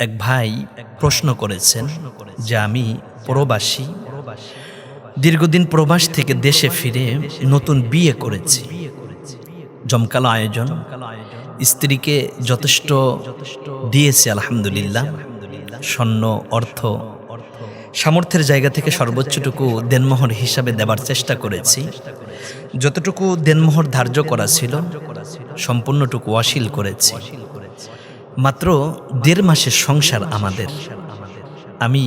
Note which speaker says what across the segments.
Speaker 1: এক ভাই প্রশ্ন করেছেন যে আমি প্রবাসী। দীর্ঘদিন প্রবাস থেকে দেশে ফিরে নতুন বিয়ে করেছি। জমকালো আয়োজন। স্ত্রীকে যথেষ্ট দিয়েছে, আলহামদুলিল্লাহ। স্বর্ণ, অর্থ। সামর্থ্যের জায়গা থেকে সর্বোচ্চটুকু দেনমোহর হিসাবে দেবার চেষ্টা করেছি। যতটুকু দেনমোহর ধার্য করা ছিল, সম্পূর্ণটুকু অশীল করেছি। মাত্র দেড় মাসের সংসার আমাদের। আমি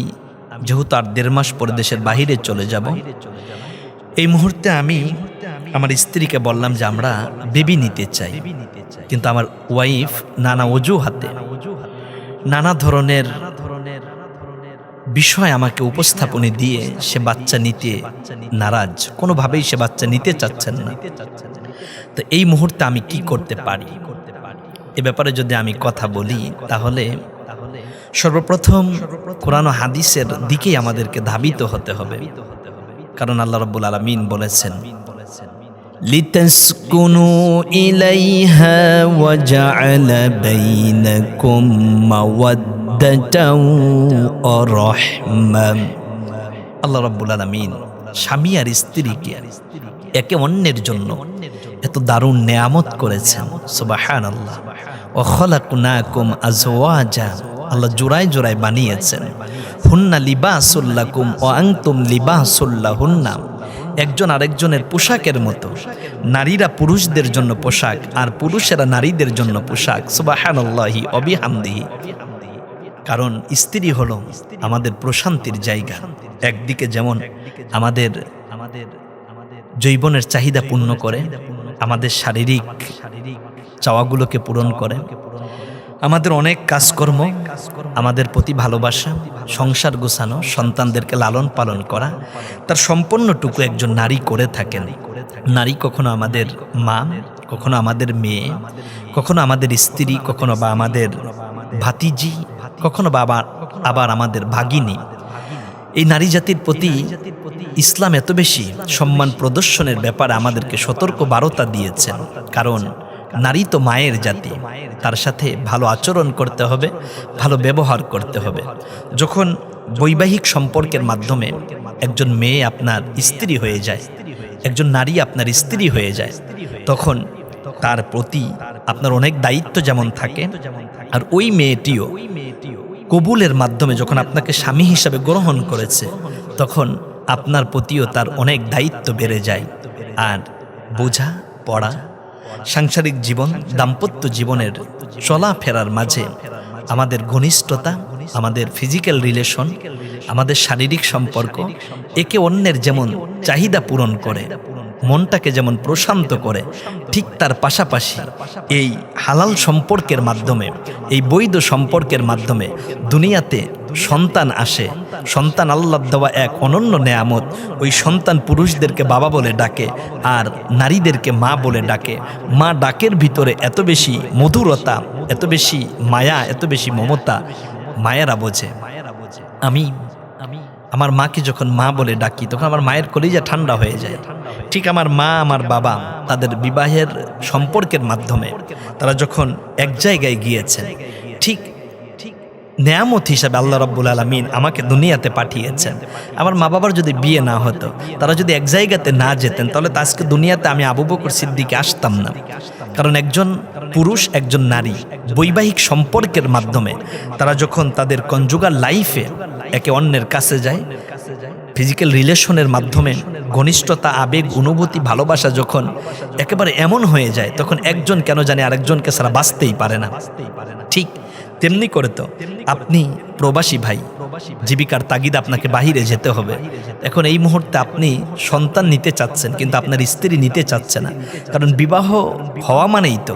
Speaker 1: যেহেতু আর দেড় মাস পরে দেশের বাহিরে চলে যাব, এই মুহূর্তে আমি আমার স্ত্রীকে বললাম যে আমরা বেবি নিতে চাই। কিন্তু আমার ওয়াইফ নানা অজুহাতে, নানা ধরনের বিষয় আমাকে উপস্থাপনে দিয়ে সে বাচ্চা নিতে নারাজ। কোনোভাবেই সে বাচ্চা নিতে চাচ্ছেন না। তো এই মুহূর্তে আমি কি করতে পারি? এ ব্যাপারে যদি আমি কথা বলি তাহলে সর্বপ্রথম কোরআন ও হাদিসের দিকেই আমাদেরকে ধাবিত হতে হবে কারণ আল্লাহ রব্বুল আলমিন বলেছেন
Speaker 2: لتسكنوا إليها وجعل بينكم مودة ورحمة
Speaker 1: আল্লাহ রব্বুল আলমিন স্বামী আর স্ত্রীকে একে অন্যের জন্য এত দারুণ নেয়ামত করেছেন সুবাহান আল্লাহ ও খলাকুনাকুম আজওয়াজা। আল্লাহ জোড়ায় জোড়ায় বানিয়েছেন। হুন্না লিবাসুল্লাকুম ও আংতুম লিবাসুল্লাহ হুন্না একজন আরেকজনের পোশাকের মতো। নারীরা পুরুষদের জন্য পোশাক আর পুরুষেরা নারীদের জন্য পোশাক। সুবাহান আল্লাহি অবিহামদিহি কারণ স্ত্রী হলো আমাদের প্রশান্তির জায়গা। একদিকে যেমন আমাদের আমাদের জৈবনের চাহিদা পূর্ণ করে, আমাদের শারীরিক শারীরিক চাওয়াগুলোকে পূরণ করে। আমাদের অনেক কাজকর্ম, আমাদের প্রতি ভালোবাসা, সংসার গোছানো, সন্তানদেরকে লালন পালন করা, তার সম্পূর্ণটুকু একজন নারী করে থাকেন। নারী কখনো আমাদের মা, কখনো আমাদের মেয়ে, কখনো আমাদের স্ত্রী, কখনো বা আমাদের ভাতিজি, কখনো বা আবার আবার আমাদের ভাগিনী। এই নারী জাতির প্রতি ইসলাম এত বেশি সম্মান প্রদর্শনের ব্যাপারে আমাদেরকে সতর্ক বারতা দিয়েছেন। কারণ নারী তো মায়ের জাতি। তার সাথে ভালো আচরণ করতে হবে ভালো ব্যবহার করতে হবে। যখন বৈবাহিক সম্পর্কের মাধ্যমে একজন মেয়ে আপনার স্ত্রী হয়ে যায় একজন নারী আপনার স্ত্রী হয়ে যায় তখন তার প্রতি আপনার অনেক দায়িত্ব যেমন থাকে। আর ওই মেয়েটিও কবুলের মাধ্যমে যখন আপনাকে স্বামী হিসাবে গ্রহণ করেছে তখন আপনার প্রতিও তার অনেক দায়িত্ব বেড়ে যায়। আর বোঝা পড়া সাংসারিক জীবন, দাম্পত্য জীবনের চলাফেরার মাঝে আমাদের ঘনিষ্ঠতা, আমাদের ফিজিক্যাল রিলেশন আমাদের শারীরিক সম্পর্ক একে অন্যের যেমন চাহিদা পূরণ করে, মনটাকে যেমন প্রশান্ত করে, ঠিক তার পাশাপাশি এই হালাল সম্পর্কের মাধ্যমে, এই বৈধ সম্পর্কের মাধ্যমে দুনিয়াতে সন্তান আসে। সন্তান আল্লাহ দেওয়া এক অনন্য নেয়ামত। ওই সন্তান পুরুষদেরকে বাবা বলে ডাকে, আর নারীদেরকে মা বলে ডাকে। মা ডাকের ভিতরে এত বেশি মধুরতা, এত বেশি মায়া, এত বেশি মমতা, মায়েরা বোঝে। আমি, আমার মাকে যখন মা বলে ডাকি, তখন আমার মায়ের কলিজা ঠান্ডা হয়ে যায়। ঠিক আমার মা, আমার বাবা তাদের বিবাহের সম্পর্কের মাধ্যমে তারা যখন এক জায়গায় গিয়েছেন, ঠিক নেয়ামত হিসাবে আল্লাহ রব্বুল আলমিন আমাকে দুনিয়াতে পাঠিয়েছেন। আমার মা বাবার যদি বিয়ে না হতো, তারা যদি এক জায়গাতে না যেতেন, তাহলে তো আজকে দুনিয়াতে আমি আবু বকর সিদ্দিকে আসতাম না। কারণ একজন পুরুষ, একজন নারী, বৈবাহিক সম্পর্কের মাধ্যমে তারা যখন তাদের কনজুগার লাইফে একে অন্যের কাছে যায় ফিজিক্যাল রিলেশনের মাধ্যমে ঘনিষ্ঠতা, আবেগ, অনুভূতি, ভালোবাসা যখন একেবারে এমন হয়ে যায়, তখন একজন কেন জানে আরেকজনকে ছাড়া বাঁচতেই পারে না। ঠিক তেমনি করে তো। আপনি প্রবাসী ভাই, জীবিকার তাগিদ আপনাকে বাহিরে যেতে হবে। এখন এই মুহূর্তে আপনি সন্তান নিতে চাচ্ছেন, কিন্তু আপনার স্ত্রী নিতে চাচ্ছে না। কারণ বিবাহ হওয়া মানেই তো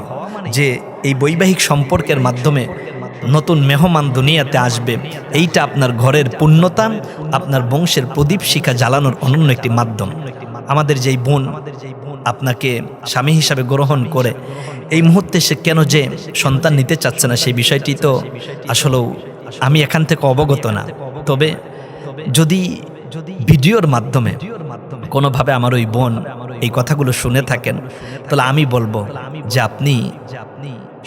Speaker 1: যে এই বৈবাহিক সম্পর্কের মাধ্যমে নতুন মেহমান দুনিয়াতে আসবে। এইটা আপনার ঘরের পূর্ণতা, আপনার বংশের প্রদীপ শিখা জ্বালানোর অনন্য একটি মাধ্যম। আমাদের যেই বোন আপনাকে স্বামী হিসাবে গ্রহণ করে। এই মুহূর্তে সে কেন যে সন্তান নিতে চাচ্ছে না সেই বিষয়টি তো আসলেও আমি এখান থেকে অবগত না। তবে যদি ভিডিওর মাধ্যমে কোনোভাবে আমার ওই বোন এই কথাগুলো শুনে থাকেন, তাহলে আমি বলব যে আপনি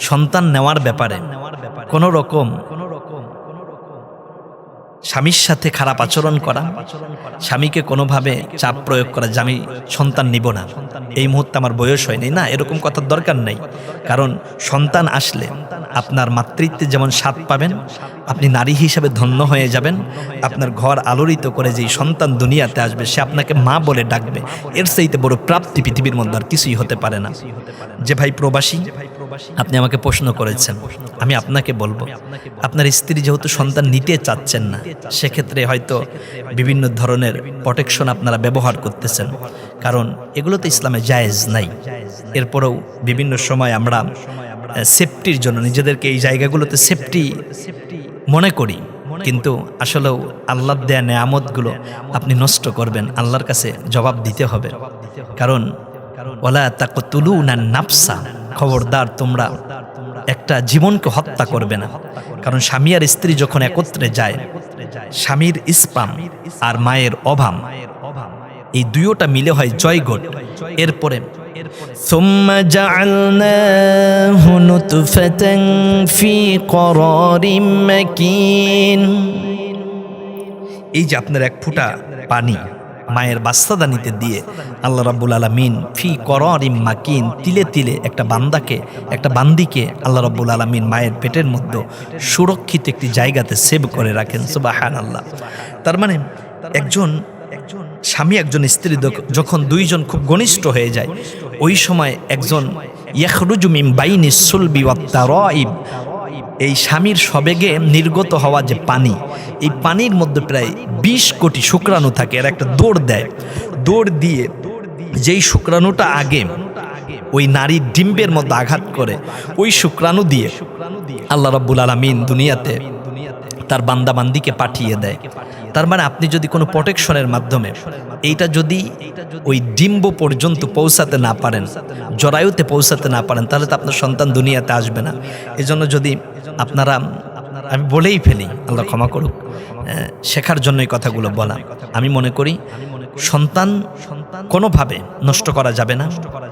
Speaker 1: সন্তান নেওয়ার ব্যাপারে কোনো রকম স্বামীর সাথে খারাপ আচরণ করা, স্বামীকে কোনোভাবে চাপ প্রয়োগ করা, যে আমি সন্তান নিব না। এই মুহূর্তে আমার বয়স হয়নি। না, এরকম কথার দরকার নেই। কারণ সন্তান আসলে আপনার মাতৃত্বে যেমন স্বাদ পাবেন, আপনি নারী হিসাবে ধন্য হয়ে যাবেন। আপনার ঘর আলোড়িত করে যেই সন্তান দুনিয়াতে আসবে, সে আপনাকে মা বলে ডাকবে। এর সেইতে বড় প্রাপ্তি পৃথিবীর মধ্যে আর কিছুই হতে পারে না। যে ভাই প্রবাসী আপনি আমাকে প্রশ্ন করেছেন। আমি আপনাকে বলব আপনার স্ত্রী যেহেতু সন্তান নিতে চাচ্ছেন না সেক্ষেত্রে হয়তো বিভিন্ন ধরনের প্রোটেকশন আপনারা ব্যবহার করতেছেন। কারণ এগুলো তো ইসলামে জায়েজ নাই। এরপরেও বিভিন্ন সময় আমরা সেফটির জন্য নিজেদেরকে এই জায়গাগুলোতে সেফটি মনে করি। কিন্তু আসলেও আল্লাহ দেয়া নেয়ামতগুলো আপনি নষ্ট করবেন। আল্লাহর কাছে জবাব দিতে হবে। কারণ ওলা তাকতুলু না নাফসা খবরদার তোমরা একটা জীবনকে হত্যা করবে না কারণ স্বামী আর স্ত্রী যখন একত্রে যায় স্বামীর ইস্পাম আর মায়ের অভাম এই দুইটা মিলে হয় জয়গট এরপরে
Speaker 2: ثم جعلناه نطفة في قرار مكين
Speaker 1: এই যে আপনার এক ফুটা পানি মায়ের বাস্তাদানিতে দিয়ে আল্লাহ রাব্বুল আলমিন ফি করিম মাকিন তিলে তিলে একটা বান্দাকে, একটা বান্দিকে আল্লাহ রাব্বুল আলমিন মায়ের পেটের মধ্যে সুরক্ষিত একটি জায়গাতে সেভ করে রাখেন সুবাহান আল্লাহ তার মানে একজন একজন স্বামী, একজন স্ত্রী যখন দুইজন খুব ঘনিষ্ঠ হয়ে যায়, ওই সময় একজন ইয়াখরুজু মিম বাইনি সুলবি ওয়াত্তারাইব এই স্বামীর সবেগে নির্গত হওয়া যে পানি, এই পানির মধ্যে প্রায় বিশ কোটি শুক্রাণু থাকে, এর একটা দৌড় দেয়। দৌড় দিয়ে যেই শুক্রাণুটা আগে ওই নারীর ডিম্বের মধ্যে আঘাত করে, ওই শুক্রাণু দিয়ে আল্লাহ রাব্বুল আলমিন দুনিয়াতে তার বান্দাবান্দিকে পাঠিয়ে দেয়। তার মানে আপনি যদি কোনো প্রোটেকশনের মাধ্যমে এইটা যদি ওই ডিম্ব পর্যন্ত পৌঁছাতে না পারেন, জরায়ুতে পৌঁছাতে না পারেন, তাহলে তো আপনার সন্তান দুনিয়াতে আসবে না। এজন্য যদি আপনারা, আমি বলেই ফেলি, আল্লাহ ক্ষমা করুক শেখার জন্য এই কথাগুলো বলা। আমি মনে করি, সন্তান কোনোভাবে নষ্ট করা যাবে না।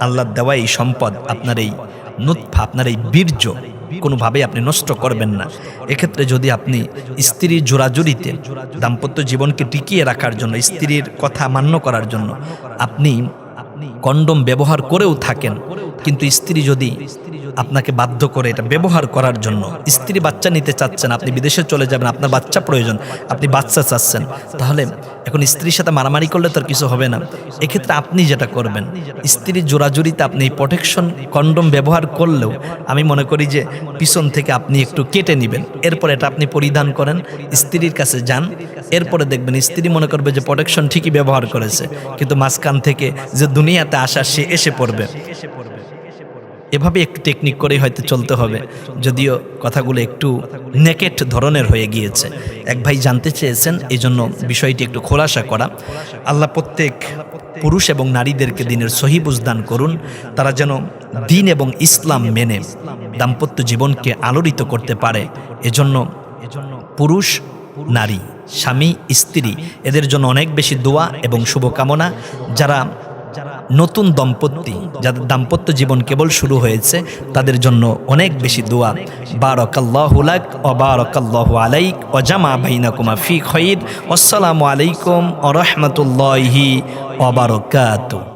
Speaker 1: আল্লাহর দেওয়া এই সম্পদ, আপনার এই নুৎফা আপনার এই বীর্য কোনোভাবেই আপনি নষ্ট করবেন না। এক্ষেত্রে যদি আপনি স্ত্রীর জোরাজুরিতে দাম্পত্য জীবনকে টিকিয়ে রাখার জন্য, স্ত্রীর কথা মান্য করার জন্য আপনি কন্ডম ব্যবহার করেও থাকেন, কিন্তু স্ত্রী যদি আপনাকে বাধ্য করে এটা ব্যবহার করার জন্য। স্ত্রী বাচ্চা নিতে চাচ্ছেন, আপনি বিদেশে চলে যাবেন, আপনার বাচ্চা প্রয়োজন, আপনি বাচ্চা চাচ্ছেন। তাহলে এখন স্ত্রীর সাথে মারামারি করলে তার কিছু হবে না। এক্ষেত্রে আপনি যেটা করবেন, স্ত্রীর জোরাজুরিতে আপনি প্রোটেকশন কন্ডম ব্যবহার করলেও আমি মনে করি যে পিছন থেকে আপনি একটু কেটে নেবেন। এরপর এটা আপনি পরিধান করেন, স্ত্রীর কাছে যান। এরপরে দেখবেন স্ত্রী মনে করবে যে প্রোটেকশন ঠিকই ব্যবহার করেছে। কিন্তু মাঝখান থেকে যে দুনিয়াতে আসা, সে এসে পড়বে। এভাবে একটু টেকনিক করে হয়তো চলতে হবে। যদিও কথাগুলো একটু নেকেট ধরনের হয়ে গিয়েছে। এক ভাই জানতে চেয়েছেন এই জন্য বিষয়টি একটু খোলাসা করা। আল্লাহ প্রত্যেক পুরুষ এবং নারীদেরকে দিনের সহি বুঝদান করুন। তারা যেন দিন এবং ইসলাম মেনে দাম্পত্য জীবনকে আলোড়িত করতে পারে। এজন্য এজন্য পুরুষ, নারী, স্বামী, স্ত্রী, এদের জন্য অনেক বেশি দোয়া এবং শুভকামনা। যারা নতুন দম্পতি, যাদের দাম্পত্য জীবন কেবল শুরু হয়েছে, তাদের জন্য অনেক বেশি দোয়া। বারকাল্লাহুলাক ও বারকাল্লাহু আলাইক অজামা জামা বাইনাকুমা ফি খঈদ আসসালামু আলাইকুম ও রহমতুল্লাহি ওবারকাতু